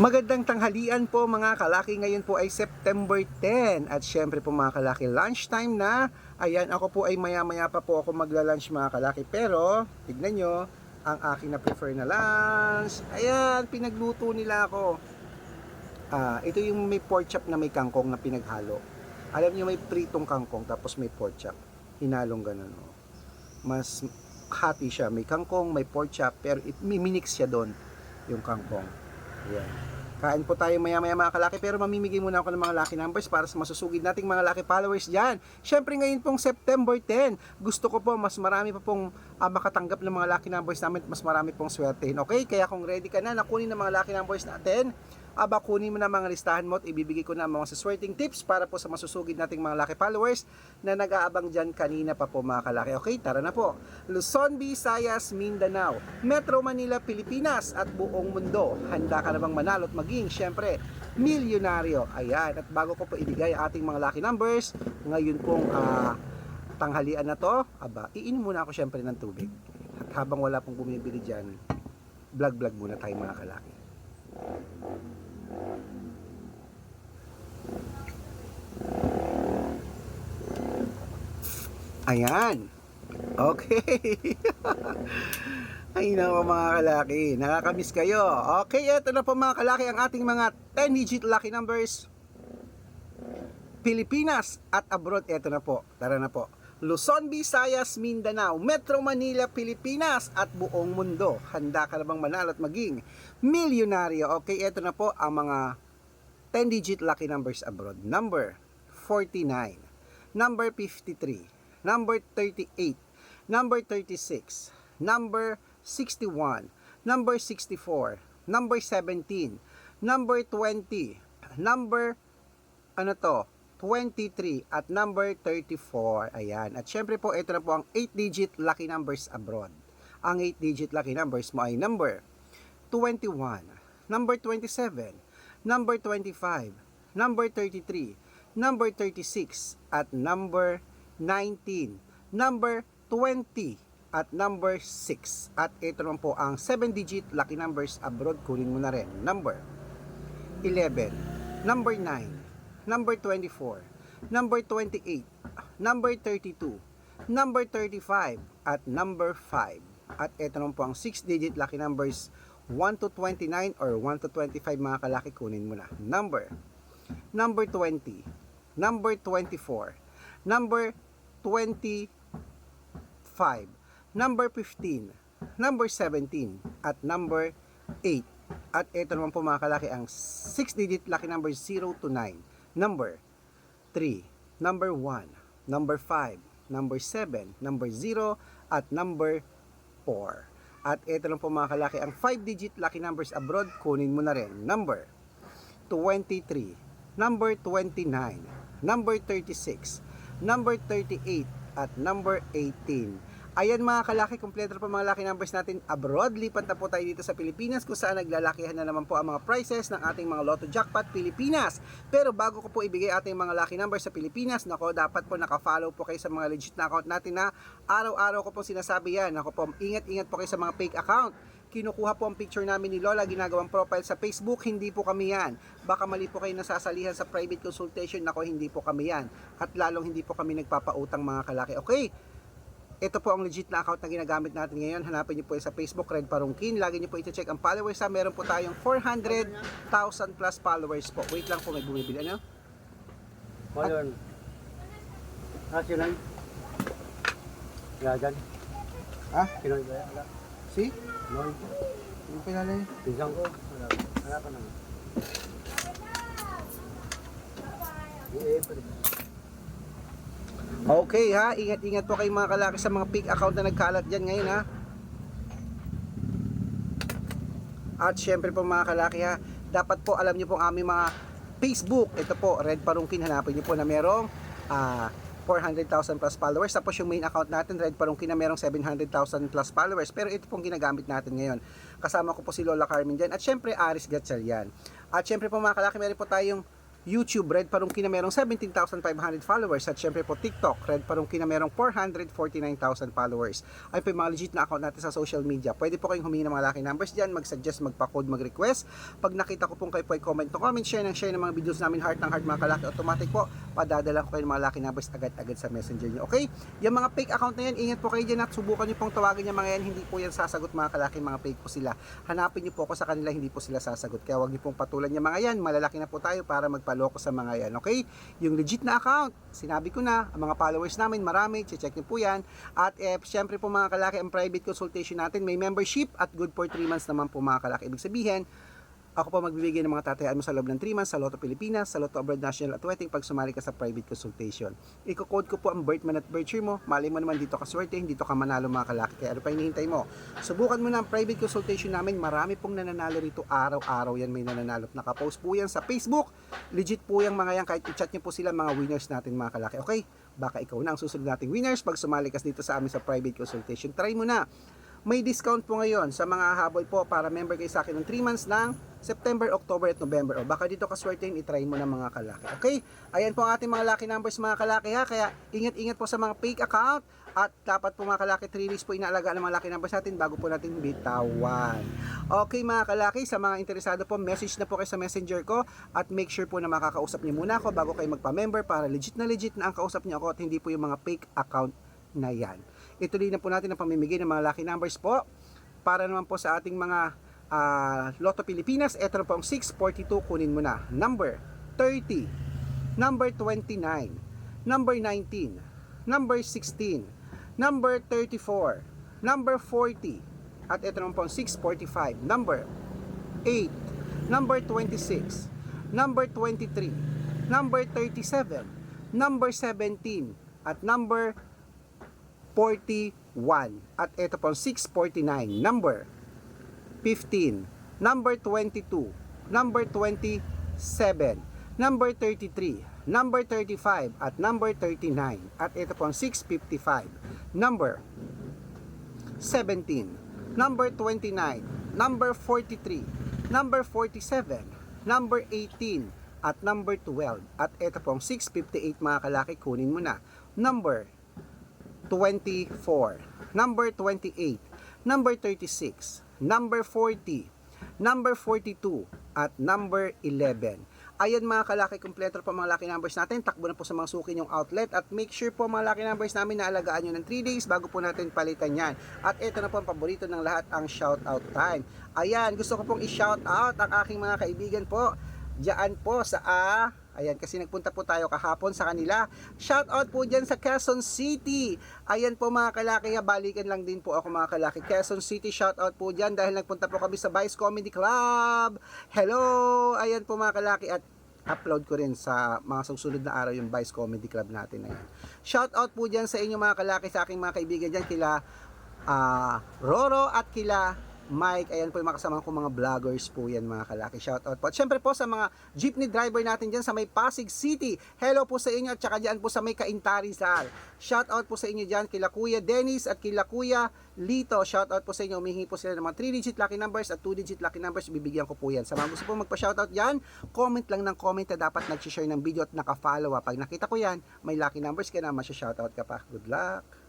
Magandang tanghalian po mga kalaki. Ngayon po ay September 10 at syempre po mga kalaki lunchtime na. Ayan ako po ay maya maya pa po ako magla-lunch mga kalaki. Pero tignan nyo ang aking na prefer na lunch. Ayan pinagluto nila ako. Ah, ito yung may pork chop na may kangkong na pinaghalo. Alam niyo may pritong kangkong tapos may pork chop. Hinalong ganun. Oh. Mas hati siya. May kangkong, may pork chop pero it, minix siya doon yung kangkong. Ayan. Kain po tayo maya-maya mga kalaki pero mamimigay muna ako ng mga lucky numbers para sa masusugid nating mga lucky followers dyan. Siyempre ngayon pong September 10, gusto ko po mas marami pa pong ah, makatanggap ng mga lucky numbers namin at mas marami pong swertehin. Okay? Kaya kung ready ka na, nakunin ng mga lucky numbers natin, aba kunin mo na mga listahan mo at ibibigay ko na ang mga saswerting tips para po sa masusugid nating mga lucky followers na nag-aabang dyan kanina pa po mga kalaki. Okay, tara na po. Luzon, Visayas, Mindanao, Metro Manila, Pilipinas at buong mundo. Handa ka na bang manalo at maging, syempre, milyonaryo. Ayan, at bago ko po ibigay ating mga lucky numbers, ngayon pong ah, tanghalian na to, aba, iinom muna ako syempre ng tubig. At habang wala pong bumibili dyan, vlog-vlog muna tayo mga kalaki. Ayan. Okay. Ay nako mga kalaki, nakakamiss kayo. Okay, eto na po mga kalaki ang ating mga 10-digit lucky numbers. Pilipinas at abroad, eto na po. Tara na po. Luzon, Visayas, Mindanao, Metro Manila, Pilipinas at buong mundo. Handa ka na bang manalo at maging milyonaryo? Okay, eto na po ang mga 10-digit lucky numbers abroad. Number 49, number 53, number 38, number 36, number 61, number 64, number 17, number 20, number ano to, 23 at number 34. Ayan. At syempre po, ito na po ang 8-digit lucky numbers abroad. Ang 8-digit lucky numbers mo ay number 21, number 27, number 25, number 33, number 36, at number 19, number 20, at number 6. At ito naman po ang 7-digit lucky numbers abroad. Kunin mo na rin. Number 11, number 9, number 24, number 28, number 32, number 35, at number 5. At ito naman po ang 6-digit lucky numbers. 1 to 29 or 1 to 25 mga kalaki kunin mo na. Number, number 20, number 24, number 25, number 15, number 17, at number 8. At ito naman po mga kalaki ang 6-digit lucky number 0 to 9. Number 3, number 1, number 5, number 7, number 0, at number 4. At ito lang po mga kalaki ang 5-digit lucky numbers abroad, kunin mo na rin. Number 23, number 29, number 36, number 38, at number 18. Ayan mga kalaki, kompleto na po mga lucky numbers natin abroad. Lipat na po tayo dito sa Pilipinas kung saan naglalakihan na naman po ang mga prices ng ating mga Lotto Jackpot Pilipinas. Pero bago ko po ibigay ating mga lucky numbers sa Pilipinas, nako dapat po naka-follow po kayo sa mga legit na account natin na araw-araw ko po sinasabi yan. Nako po, ingat-ingat po kayo sa mga fake account kinukuha po ang picture namin ni Lola, ginagawang profile sa Facebook, hindi po kami yan. Baka mali po kayo nasasalihan sa private consultation, nako hindi po kami yan. At lalong hindi po kami nagpapautang mga kalaki. Okay, ito po ang legit na account na ginagamit natin ngayon. Hanapin niyo po yan sa Facebook, Red Parungkin. Lagi niyo po iti-check ang followers ha. Meron po tayong 400,000 plus followers po. Wait lang po, may bumibili. Ano? Ngayon. Ah, sino yun? Yagan. Ha? Sino yun? Wala. Si? Yun? Yung kilala niyo? Pinsan ko. Wala. Wala ka naman. Eh, pwede. Okay ha, ingat-ingat po kayo mga kalaki sa mga fake account na nagkalat dyan ngayon ha. At syempre po mga kalaki ha, dapat po alam niyo po ang aming mga Facebook. Ito po, Red Parungkin, hanapin niyo po na merong ah, 400,000 plus followers. Tapos yung main account natin, Red Parungkin na merong 700,000 plus followers. Pero ito pong ginagamit natin ngayon. Kasama ko po si Lola Carmen dyan. At syempre, Aris Gatchalian. At syempre po mga kalaki, meron po tayong YouTube, Red Parungki na merong 17,500 followers. At syempre po TikTok, Red Parungki na merong 449,000 followers. Ay po mga legit na account natin sa social media. Pwede po kayong humingi ng mga lucky numbers dyan, mag-suggest, magpa-code, mag-request. Pag nakita ko pong kayo po ay comment to comment, share ng share ng mga videos namin, heart ng heart mga kalaki, automatic po, padadala ko kayo ng mga lucky numbers agad-agad sa messenger nyo. Okay? Yung mga fake account na yan, ingat po kayo dyan at subukan nyo pong tawagin yung mga yan, hindi po yan sasagot mga kalaki, mga fake po sila. Hanapin nyo po ako sa kanila, hindi po sila sasagot. Kaya huwag nyo pong patulan yung mga yan, malalaki na po tayo para magpaloko sa mga yan. Okay? Yung legit na account, sinabi ko na, ang mga followers namin, marami, check nyo po yan. At eh, syempre po mga kalaki, ang private consultation natin, may membership at good for 3 months naman po mga kalaki. Ibig sabihin, ako po magbibigay ng mga tatayaan mo sa loob ng 3 months sa Lotto Pilipinas, sa Lotto Abroad National at Wedding pag sumali ka sa private consultation. Iko-code ko po ang birth month at birth year mo. Mali mo naman dito ka swerte, dito ka manalo mga kalaki. Kaya ano pa hinihintay mo? Subukan mo na ang private consultation namin. Marami pong nananalo rito araw-araw yan may nananalo. Nakapost po yan sa Facebook. Legit po yung mga yan. Kahit i-chat niyo po sila mga winners natin mga kalaki. Okay? Baka ikaw na ang susunod nating winners pag sumali ka dito sa amin sa private consultation. Try mo na. May discount po ngayon sa mga habol po para member kayo sa akin ng 3 months ng September, October at November. O baka dito ka swertein, itry mo na mga kalaki. Okay? Ayan po ang ating mga lucky numbers mga kalaki ha. Kaya ingat-ingat po sa mga fake account at dapat po mga kalaki 3 weeks po inaalagaan ng mga lucky numbers natin bago po natin bitawan. Okay mga kalaki, sa mga interesado po, message na po kayo sa messenger ko at make sure po na makakausap niyo muna ako bago kayo magpa-member para legit na legit na ang kausap niyo ako at hindi po yung mga fake account na yan. Ituloy na po natin ang pamimigay ng mga lucky numbers po para naman po sa ating mga ah, Lotto Pilipinas. Ito na po ang 642, kunin mo na. Number 30, number 29, number 19, number 16, number 34, number 40, at ito naman po ang 645, number 8, number 26, number 23, number 37, number 17, at number 41. At ito po ang 649, number 15, number 22, number 27, number 33, number 35, at number 39. At ito po ang 655, number 17, number 29, number 43, number 47, number 18, at number 12. At ito po ang 658 mga kalaki, kunin mo na. Number 24, number 28, number 36, number 40, number 42, at number 11. Ayan mga kalaki, kompleto po mga lucky numbers natin. Takbo na po sa mga suki yung outlet at make sure po mga lucky numbers namin na alagaan nyo ng 3 days bago po natin palitan yan. At ito na po ang paborito ng lahat, ang shout out time. Ayan, gusto ko pong i-shout out ang aking mga kaibigan po. Diyan po sa A. Ayan, kasi nagpunta po tayo kahapon sa kanila. Shout out po dyan sa Quezon City. Ayan po mga kalaki, balikan lang din po ako mga kalaki. Quezon City, shout out po dyan dahil nagpunta po kami sa Vice Comedy Club. Hello! Ayan po mga kalaki at upload ko rin sa mga susunod na araw yung Vice Comedy Club natin na. Shout out po dyan sa inyo mga kalaki, sa aking mga kaibigan dyan, kila ah, Roro at kila Mike, ayan po yung mga kasama ko mga vloggers po yan mga kalaki. Shout out po. At syempre po sa mga jeepney driver natin dyan sa may Pasig City. Hello po sa inyo at saka dyan po sa may Kaintari Rizal. Shout out po sa inyo dyan kila Kuya Dennis at kila Kuya Lito. Shout out po sa inyo. Umihingi po sila ng mga 3 digit lucky numbers at 2 digit lucky numbers. Bibigyan ko po yan. Sa mga gusto po magpa-shout out dyan, comment lang ng comment na dapat nag-share ng video at naka-follow. Pag nakita ko yan, may lucky numbers ka na, masya-shout out ka pa. Good luck!